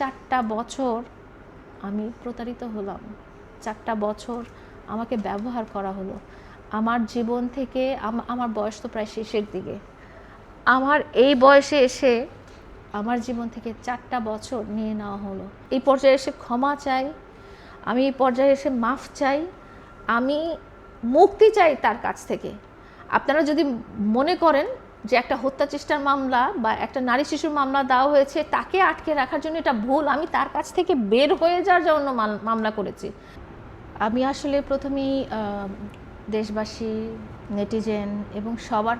চারটা বছর আমি প্রতারিত হলাম। চারটা বছর আমাকে ব্যবহার করা হলো। আমার জীবন থেকে আম- আমার বয়স তো প্রায় শেষের দিকে। আমার এই বয়সে এসে আমার জীবন থেকে চারটা বছর নিয়ে নেওয়া হলো। এই পর্যায়ে এসে ক্ষমা চাই, আমি এই পর্যায়ে এসে মাফ চাই, আমি মুক্তি চাই তার কাছ থেকে। আপনারা যদি মনে করেন যে একটা হত্যা চেষ্টার মামলা বা একটা নারী শিশুর মামলা দেওয়া হয়েছে তাকে আটকে রাখার জন্য এটা ভুল। আমি তার কাছ থেকে বের হয়ে যাওয়ার জন্য মামলা করেছি। আমি আসলে প্রথমেই দেশবাসী নেটিজেন এবং সবার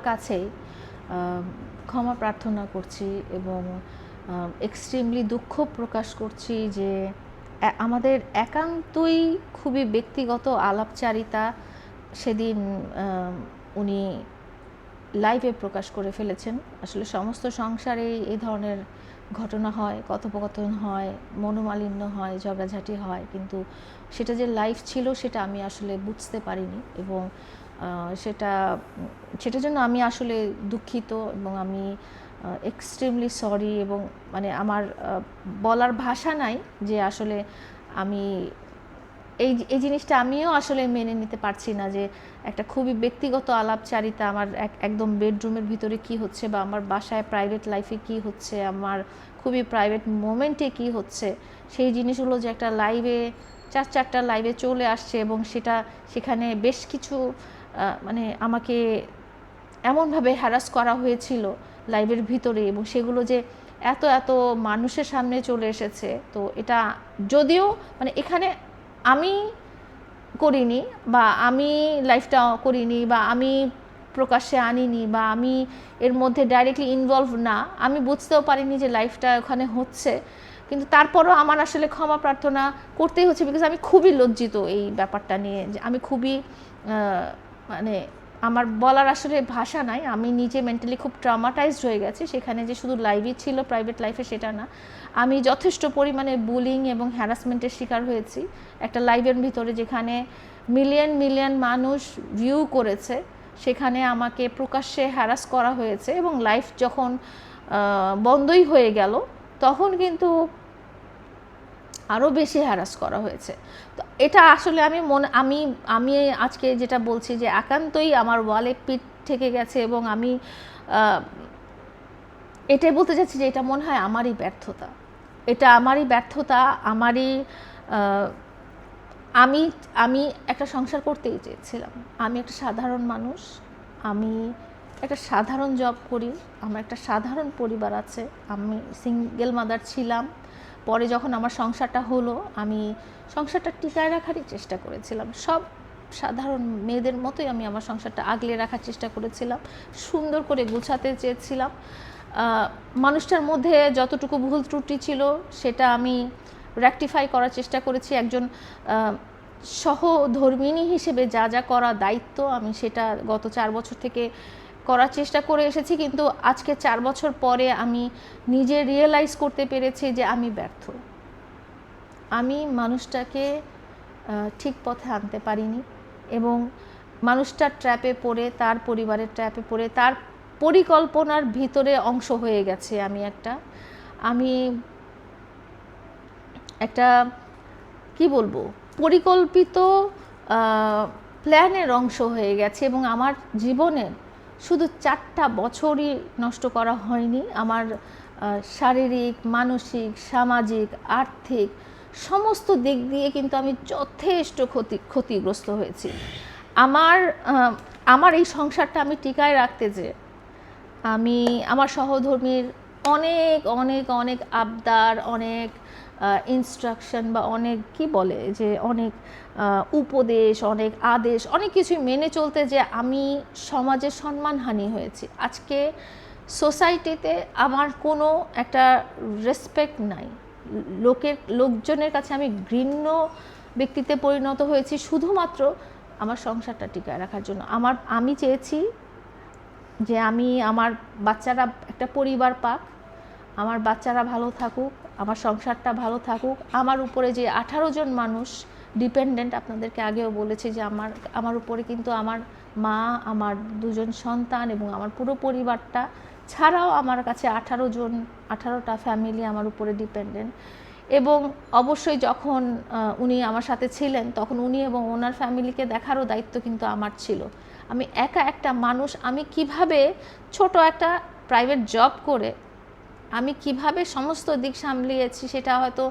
আহ, ক্ষমা প্রার্থনা করছি এবং এক্সট্রিমলি দুঃখ প্রকাশ করছি যে আমাদের একান্তই খুবই ব্যক্তিগত আলাপচারিতা সেদিন উনি লাইভে প্রকাশ করে ফেলেছেন। আসলে সমস্ত সংসারে এই ধরনের ঘটনা হয়, কথোপকথন হয়, মনোমালিন্য হয়, ঝগড়াঝাটি হয়, কিন্তু সেটা যে লাইফ ছিল সেটা আমি আসলে বুঝতে পারিনি এবং সেটা সেটার জন্য আমি আসলে দুঃখিত এবং আমি এক্সট্রিমলি সরি এবং মানে আমার বলার ভাষা নাই যে আসলে আমি এই এই জিনিসটা আমিও আসলে মেনে নিতে পারছি না যে একটা খুবই ব্যক্তিগত আলাপচারিতা, আমার এক, একদম বেডরুমের ভিতরে কি হচ্ছে বা আমার বাসায় প্রাইভেট লাইফে কি হচ্ছে, আমার খুবই প্রাইভেট মোমেন্টে কি হচ্ছে, সেই জিনিসগুলো যে একটা লাইভে চার চারটা লাইভে চলে আসছে এবং সেটা, সেখানে বেশ কিছু মানে আমাকে এমনভাবে হ্যারাস করা হয়েছিল লাইভের ভিতরে এবং সেগুলো যে এত এত মানুষের সামনে চলে এসেছে, তো এটা যদিও মানে এখানে আমি করিনি বা আমি লাইফটা করিনি বা আমি প্রকাশ্যে আনিনি বা আমি এর মধ্যে ডাইরেক্টলি ইনভলভ না, আমি বুঝতেও পারিনি যে লাইফটা ওখানে হচ্ছে। কিন্তু তারপরও আমার আসলে ক্ষমা প্রার্থনা করতেই হচ্ছে বিকজ আমি খুবই লজ্জিত এই ব্যাপারটা নিয়ে যে আমি খুবই মানে আমার বলার আসলে ভাষা নাই। আমি নিজে মেন্টালি খুব ট্রামাটাইজড হয়ে গেছি। সেখানে যে শুধু লাইভই ছিল প্রাইভেট লাইফে সেটা না। আমি যথেষ্ট পরিমাণে বুলিং এবং হ্যারাসমেন্টের শিকার হয়েছি। একটা লাইভের ভিতরে যেখানে মিলিয়ন মিলিয়ন মানুষ ভিউ করেছে, সেখানে আমাকে প্রকাশ্যে হ্যারাস করা হয়েছে এবং লাইফ যখন বন্ধই হয়ে গেল, তখন কিন্তু আরও বেশি হ্যারাস করা হয়েছে। তো এটা আসলে আমি মনে, আমি আমি আজকে যেটা বলছি যে একান্তই আমার ওয়ালে পিঠ থেকে গেছে এবং আমি এটাই বলতে চাচ্ছি যে এটা মনে হয় আমারই ব্যর্থতা। এটা আমারই ব্যর্থতা, আমারই আমি আমি একটা সংসার করতেই চেয়েছিলাম। আমি একটা সাধারণ মানুষ, আমি একটা সাধারণ জব করি, আমার একটা সাধারণ পরিবার আছে, আমি সিঙ্গেল মাদার ছিলাম। পরে যখন আমার সংসারটা হলো, আমি সংসারটা টিকায় রাখারই চেষ্টা করেছিলাম। সব সাধারণ মেয়েদের মতোই আমি আমার সংসারটা আগলে রাখার চেষ্টা করেছিলাম, সুন্দর করে গুছাতে চেয়েছিলাম। মানুষটার মধ্যে যতটুকু ভুল ত্রুটি ছিল, সেটা আমি রেকটিফাই করার চেষ্টা করেছি। একজন সহধর্মিণী হিসেবে যা যা করা দায়িত্ব, আমি সেটা গত চার বছর থেকে করার চেষ্টা করে এসেছি, কিন্তু আজকে চার বছর পরে আমি নিজে রিয়েলাইজ করতে পেরেছি যে আমি ব্যর্থ। আমি মানুষটাকে ঠিক পথে আনতে পারিনি এবং মানুষটার ট্র্যাপে পড়ে, তার পরিবারের ট্র্যাপে পড়ে, তার পরিকল্পনার ভিতরে অংশ হয়ে গেছে আমি একটা। আমি একটা, কি বলব, পরিকল্পিত প্ল্যানের অংশ হয়ে গেছে এবং আমার জীবনের শুধু চারটা বছরই নষ্ট করা হয়নি। আমার শারীরিক, মানসিক, সামাজিক, আর্থিক সমস্ত দিক দিয়ে কিন্তু আমি যথেষ্ট ক্ষতি, ক্ষতিগ্রস্ত হয়েছি। আমার আমার এই সংসারটা আমি টিকায় রাখতে যে আমি, আমার সহধর্মীর অনেক অনেক অনেক আবদার, অনেক ইনস্ট্রাকশন বা অনেক, কি বলে, যে অনেক উপদেশ, অনেক আদেশ, অনেক কিছুই মেনে চলতে যে আমি সমাজে সম্মানহানি হয়েছি। আজকে সোসাইটিতে আমার কোনো একটা রেসপেক্ট নাই। লোকের, লোকজনের কাছে আমি ঘৃণ্য ব্যক্তিতে পরিণত হয়েছি শুধুমাত্র আমার সংসারটা টিকায় রাখার জন্য। আমার, আমি চেয়েছি যে আমি, আমার বাচ্চারা একটা পরিবার পাক আমার বাচ্চারা ভালো থাকুক, আমার সংসারটা ভালো থাকুক। আমার উপরে যে আঠারো জন মানুষ ডিপেন্ডেন্ট আপনাদেরকে আগেও বলেছি যে আমার আমার উপরে কিন্তু আমার মা, আমার দুজন সন্তান এবং আমার পুরো পরিবারটা ছাড়াও আমার কাছে আঠারো জন, আঠারোটা ফ্যামিলি আমার উপরে ডিপেন্ডেন্ট এবং অবশ্যই যখন উনি আমার সাথে ছিলেন, তখন উনি এবং ওনার ফ্যামিলিকে দেখারও দায়িত্ব কিন্তু আমার ছিল। আমি একা একটা মানুষ, আমি কীভাবে ছোট একটা প্রাইভেট জব করে আমি কীভাবে সমস্ত দিক সামলিয়েছি সেটা হয়তো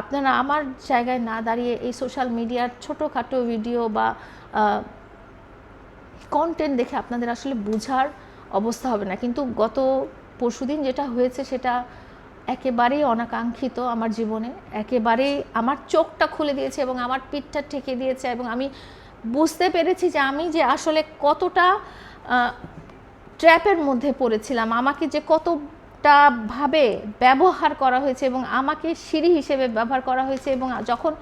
আপনারা আমার জায়গায় না দাঁড়িয়ে এই সোশ্যাল মিডিয়ার ছোটোখাটো ভিডিও বা কন্টেন্ট দেখে আপনাদের আসলে বোঝার অবস্থা হবে না। কিন্তু গত পরশুদিন যেটা হয়েছে সেটা একেবারেই অনাকাঙ্ক্ষিত আমার জীবনে। একেবারেই আমার চোখটা খুলে দিয়েছে এবং আমার পিঠটা ঠেকে দিয়েছে এবং আমি বুঝতে পেরেছি যে আমি যে আসলে কতটা ট্র্যাপের মধ্যে পড়েছিলাম। আমাকে যে কতটা ভাবে ব্যবহার করা হয়েছে এবং আমাকে সিঁড়ি হিসেবে ব্যবহার করা হয়েছে এবং যখন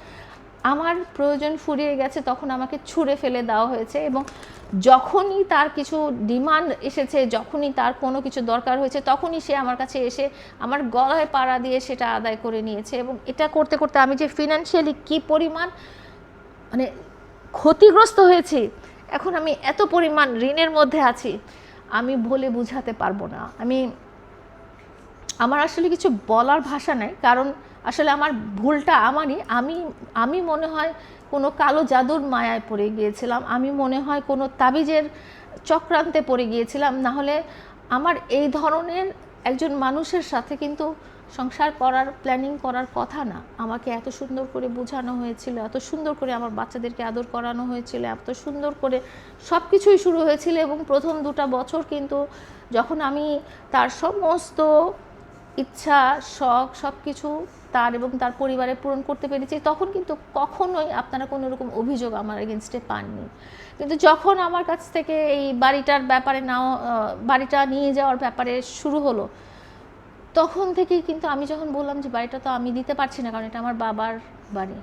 আমার প্রয়োজন ফুরিয়ে গেছে তখন আমাকে ছুঁড়ে ফেলে দেওয়া হয়েছে এবং যখনই তার কিছু ডিমান্ড এসেছে, যখনই তার কোনো কিছু দরকার হয়েছে তখনই সে আমার কাছে এসে আমার গলায় পাড়া দিয়ে সেটা আদায় করে নিয়েছে এবং এটা করতে করতে আমি যে ফিনান্সিয়ালি কী পরিমাণ মানে ক্ষতিগ্রস্ত হয়েছি, এখন আমি এত পরিমাণ ঋণের মধ্যে আছি, আমি বলে বুঝাতে পারব না। আমি আমার আসলে কিছু বলার ভাষা নাই, কারণ আসলে আমার ভুলটা আমারই। আমি আমি মনে হয় কোনো কালো জাদুর মায়ায় পড়ে গিয়েছিলাম, আমি মনে হয় কোনো তাবিজের চক্রান্তে পড়ে গিয়েছিলাম। না হলে আমার এই ধরনের একজন মানুষের সাথে কিন্তু সংসার করার প্ল্যানিং করার কথা না। আমাকে এত সুন্দর করে বোঝানো হয়েছিল, এত সুন্দর করে আমার বাচ্চাদেরকে আদর করানো হয়েছিল, এত সুন্দর করে সব কিছুই শুরু হয়েছিল এবং প্রথম দুটা বছর কিন্তু যখন আমি তার সমস্ত ইচ্ছা, শখ সব কিছু তার এবং তার পরিবারে পূরণ করতে পেরেছি, তখন কিন্তু কখনোই আপনারা কোনো রকম অভিযোগ আমার এগেনস্টে পাননি। কিন্তু যখন আমার কাছ থেকে এই বাড়িটার ব্যাপারে নাও বাড়িটা নিয়ে যাওয়ার ব্যাপারে শুরু হলো, তখন থেকেই কিন্তু আমি যখন বললাম যে বাড়িটা তো আমি দিতে পারছি না, কারণ এটা আমার বাবার বাড়ি,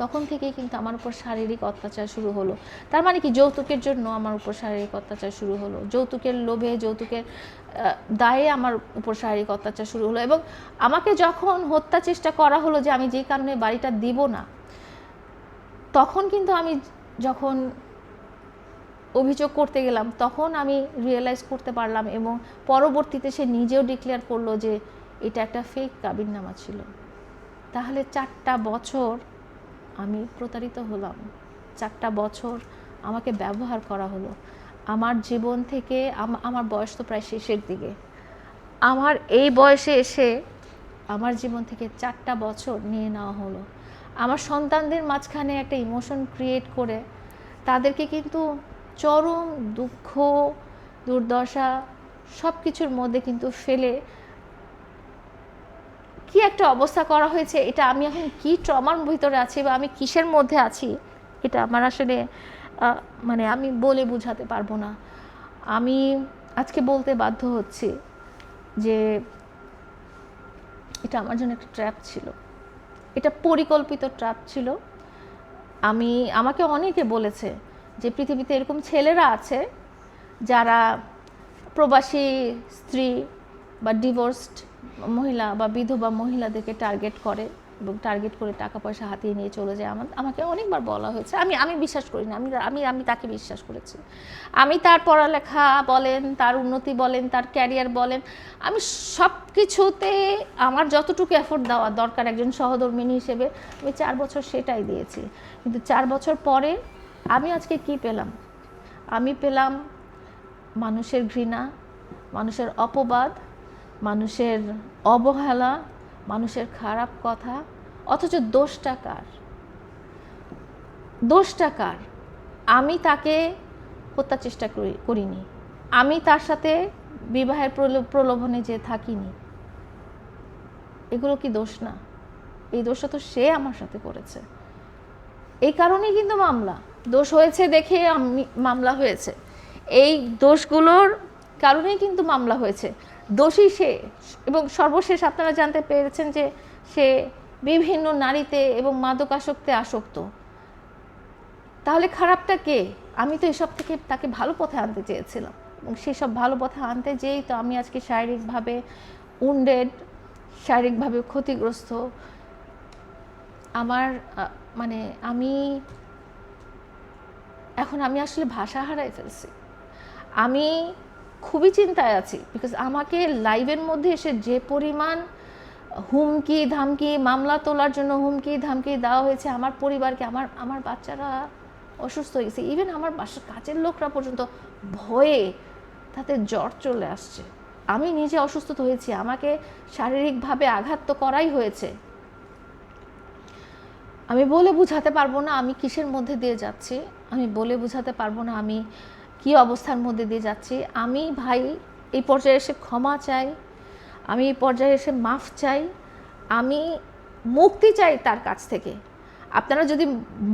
তখন থেকেই কিন্তু আমার উপর শারীরিক অত্যাচার শুরু হলো। তার মানে কি, যৌতুকের জন্য আমার উপর শারীরিক অত্যাচার শুরু হলো। যৌতুকের লোভে, যৌতুকের দায়ে আমার উপর শারীরিক অত্যাচার শুরু হলো এবং আমাকে যখন হত্যা চেষ্টা করা হলো যে আমি যেই কারণে বাড়িটা দিব না, তখন কিন্তু আমি যখন অভিযোগ করতে গেলাম, তখন আমি রিয়েলাইজ করতে পারলাম এবং পরবর্তীতে সে নিজেও ডিক্লেয়ার করল যে এটা একটা ফেক কাবিননামা ছিল। তাহলে চারটা বছর আমি প্রতারিত হলাম, চারটা বছর আমাকে ব্যবহার করা হলো। আমার জীবন থেকে আমার বয়স তো প্রায় শেষের দিকে। আমার এই বয়সে এসে আমার জীবন থেকে চারটা বছর নিয়ে নেওয়া হলো। আমার সন্তানদের মাঝখানে একটা ইমোশন ক্রিয়েট করে তাদেরকে কিন্তু চরম দুঃখ, দুর্দশা সব কিছুর মধ্যে কিন্তু ফেলে কি একটা অবস্থা করা হয়েছে, এটা আমি এখন কি ট্রমার ভিতরে আছি বা আমি কিসের মধ্যে আছি, এটা আমার আসলে মানে আমি বলে বুঝাতে পারব না। আমি আজকে বলতে বাধ্য হচ্ছি যে এটা আমার জন্য একটা ট্র্যাপ ছিল। এটা পরিকল্পিত ট্র্যাপ ছিল। আমি, আমাকে অনেকে বলেছে যে পৃথিবীতে এরকম ছেলেরা আছে যারা প্রবাসী, স্ত্রী বা ডিভোর্সড মহিলা বা বিধবা মহিলাদেরকে টার্গেট করে। এবং টার্গেট করে টাকা পয়সা হাতিয়ে নিয়ে চলে যায় আমার, আমাকে অনেকবার বলা হয়েছে। আমি আমি বিশ্বাস করি না। আমি আমি আমি তাকে বিশ্বাস করেছি। আমি তার পড়ালেখা বলেন, তার উন্নতি বলেন, তার ক্যারিয়ার বলেন, আমি সব কিছুতে আমার যতটুকু এফোর্ট দেওয়া দরকার একজন সহধর্মিনী হিসেবে, আমি চার বছর সেটাই দিয়েছি। কিন্তু চার বছর পরে আমি আজকে কি পেলাম? আমি পেলাম মানুষের ঘৃণা, মানুষের অপবাদ, মানুষের অবহেলা, মানুষের খারাপ কথা অথচ দোষটা কার? দোষটা কার? আমি তাকে হত্যার চেষ্টা করিনি। আমি তার সাথে বিবাহের প্রলোভনে যে থাকিনি, এগুলো কি দোষ না? এই দোষটা তো সে আমার সাথে করেছে। এই কারণেই কিন্তু মামলা। দোষ হয়েছে দেখে আমি, মামলা হয়েছে। এই দোষগুলোর কারণেই কিন্তু মামলা হয়েছে। দোষী সে এবং সর্বশেষ আপনারা জানতে পেরেছেন যে সে বিভিন্ন নারীতে এবং মাদকাসক্তে আসক্ত। তাহলে খারাপটা কে? আমি তো এসব থেকে তাকে ভালো পথে আনতে চেয়েছিলাম। এবং সেসব ভালো পথে আনতে যেই তো আমি আজকে শারীরিকভাবে উন্ডেড শারীরিকভাবে ক্ষতিগ্রস্ত। আমার মানে আমি, এখন আমি আসলে ভাষা হারাই ফেলছি। আমি খুবই চিন্তায় আছি বিকজ আমাকে লাইভের মধ্যে এসে যে পরিমাণ হুমকি, ধামকি, মামলা তোলার জন্য হুমকি, ধামকি দেওয়া হয়েছে আমার পরিবারকে, আমার আমার বাচ্চারা অসুস্থ হয়ে গেছে। ইভেন আমার বাসার কাছের লোকরা পর্যন্ত ভয়ে তাতে জ্বর চলে আসছে। আমি নিজে অসুস্থ হয়েছি, আমাকে শারীরিকভাবে আঘাত তো করাই হয়েছে। আমি বলে বুঝাতে পারব না আমি কিসের মধ্যে দিয়ে যাচ্ছি, আমি বলে বুঝাতে পারব না আমি কি অবস্থার মধ্যে দিয়ে যাচ্ছি। আমি ভাই এই পর্যায়ে এসে ক্ষমা চাই আমি এই পর্যায়ে এসে মাফ চাই, আমি মুক্তি চাই তার কাছ থেকে। আপনারা যদি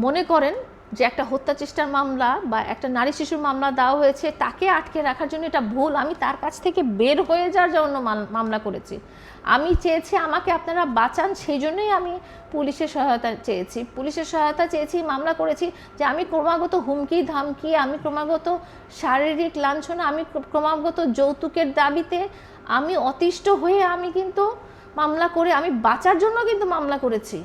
মনে করেন যে একটা হত্যা চেষ্টার মামলা বা একটা নারী শিশুর মামলা দেওয়া হয়েছে, তাকে আটকে রাখার জন্য এটা ভুল। আমি তার কাছ থেকে বের হয়ে যাওয়ার জন্য মাল- মামলা করেছি। আমি চেয়েছি আমাকে আপনারা বাঁচান সেই জন্যই আমি পুলিশের সহায়তা চেয়েছি। পুলিশের সহায়তা চেয়েছি, মামলা করেছি যে আমি ক্রমাগত হুমকি, ধামকি, আমি ক্রমাগত শারীরিক লাঞ্ছনা, আমি ক্রমাগত যৌতুকের দাবিতে আমি অতিষ্ঠ হয়ে আমি কিন্তু মামলা করে, আমি বাঁচার জন্য কিন্তু মামলা করেছি।